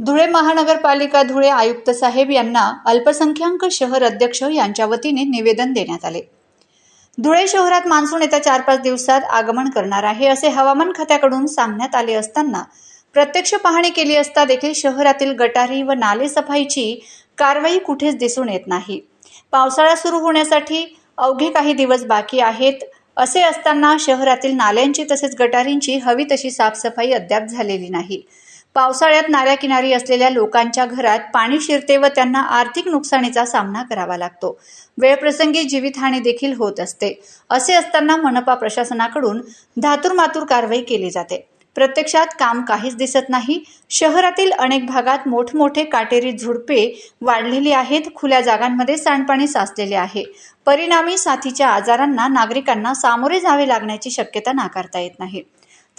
धुळे महानगरपालिका धुळे आयुक्त साहेब यांना अल्पसंख्याक शहर अध्यक्ष यांच्या वतीने निवेदन देण्यात आले. धुळे शहरात मान्सून येत्या चार पाच दिवसात आगमन करणार आहे असे हवामान खात्याकडून सांगण्यात आले असताना प्रत्यक्ष पाहणी केली असता देखील शहरातील गटारी व नाले सफाईची कारवाई कुठेच दिसून येत नाही. पावसाळा सुरू होण्यासाठी अवघे काही दिवस बाकी आहेत असे असताना शहरातील नाल्यांची तसेच गटारींची हवी तशी साफसफाई अद्याप झालेली नाही. पावसाळ्यात नाल्याकिनारी असलेल्या लोकांच्या घरात पाणी शिरते व त्यांना आर्थिक नुकसानीचा सामना करावा लागतो. वेळप्रसंगी जीवितहानी देखील होत असते. असे असताना मनपा प्रशासनाकडून धातुरमातूर कारवाई केली जाते. प्रत्यक्षात काम काहीच दिसत नाही. शहरातील अनेक भागात मोठमोठे काटेरी झुडपे वाढलेली आहेत. खुल्या जागांमध्ये सांडपाणी साचलेले आहे. परिणामी साथीच्या आजारांना नागरिकांना सामोरे जावे लागण्याची शक्यता नाकारता येत नाही.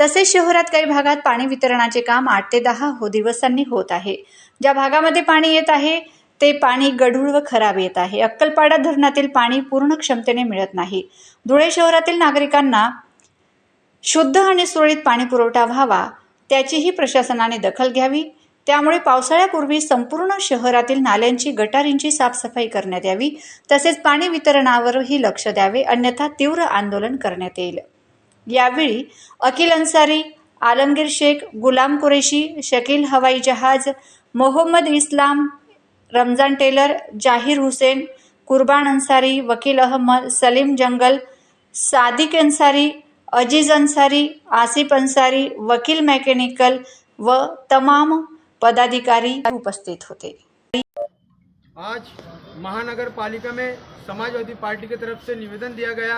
तसेच शहरात काही भागात पाणी वितरणाचे काम आठ ते दहा हो दिवसांनी होत आहे. ज्या भागामध्ये पाणी येत आहे ते पाणी गढूळ व खराब येत आहे. अक्कलपाडा धरणातील पाणी पूर्ण क्षमतेने मिळत नाही. धुळे शहरातील नागरिकांना शुद्ध आणि सुरळीत पाणी पुरवठा व्हावा त्याचीही प्रशासनाने दखल घ्यावी. त्यामुळे पावसाळ्यापूर्वी संपूर्ण शहरातील नाल्यांची गटारींची साफसफाई करण्यात यावी. तसेच पाणी वितरणावरही लक्ष द्यावे. अन्यथा तीव्र आंदोलन करण्यात येईल. यावेळी अखिल अन्सारी आलमगीर शेख गुलाम कुरेशी शकील हवाई जहाज मोहम्मद इस्लाम रमजान टेलर जाहीर हुसेन कुर्बान अन्सारी वकील अहमद सलीम जंगल सादिक अन्सारी अजीज अन्सारी आसिफ अन्सारी वकील मेकॅनिकल व तमाम पदाधिकारी उपस्थित होते. आज महानगर पालिका में समाजवादी पार्टी की तरफ से निवेदन दिया गया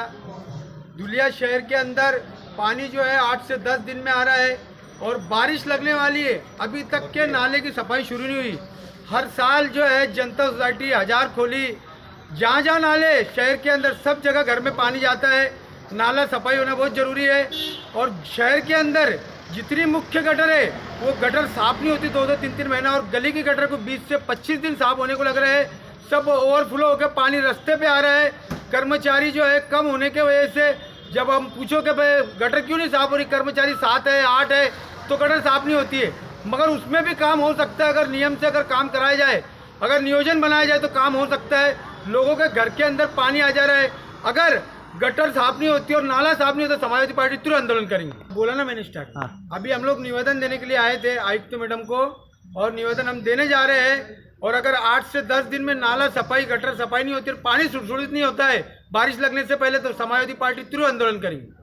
धुलिया शहर के अंदर पानी जो है आठ से दस दिन में आ रहा है और बारिश लगने वाली है। अभी तक के नाले की सफ़ाई शुरू नहीं हुई। हर साल जो है जनता सोसाइटी हज़ार खोली। जहाँ जहाँ नाले शहर के अंदर सब जगह घर में पानी जाता है, नाला सफ़ाई होना बहुत ज़रूरी है। और शहर के अंदर जितनी मुख्य गटर है, वो गटर साफ़ नहीं होती दो दो तीन तीन महीना और गली की गटर को 20 से 25 दिन साफ़ होने को लग रहा है। सब ओवरफ्लो होकर पानी रास्ते पे आ रहा है। कर्मचारी जो है कम होने के वजह से जब हम पूछो कि भाई गटर क्यों नहीं साफ़ हो रही? कर्मचारी सात है आठ है तो गटर साफ़ नहीं होती है। मगर उसमें भी काम हो सकता है अगर नियम से अगर काम कराया जाए अगर नियोजन बनाया जाए तो काम हो सकता है। लोगों के घर के अंदर पानी आ जा रहा है। अगर गटर साफ़ नहीं होती और नाला साफ़ नहीं होता समाजवादी पार्टी तुरंत आंदोलन करेंगे। बोला ना मैंने स्टार्ट। अभी हम लोग निवेदन देने के लिए आए थे आयुक्त मैडम को और निवेदन हम देने जा रहे हैं। और अगर आठ से दस दिन में नाला सफाई गटर सफाई नहीं होती और पानी सुरक्षित नहीं होता है बारिश लगने से पहले तो समाजवादी पार्टी तुरंत आंदोलन करेंगे।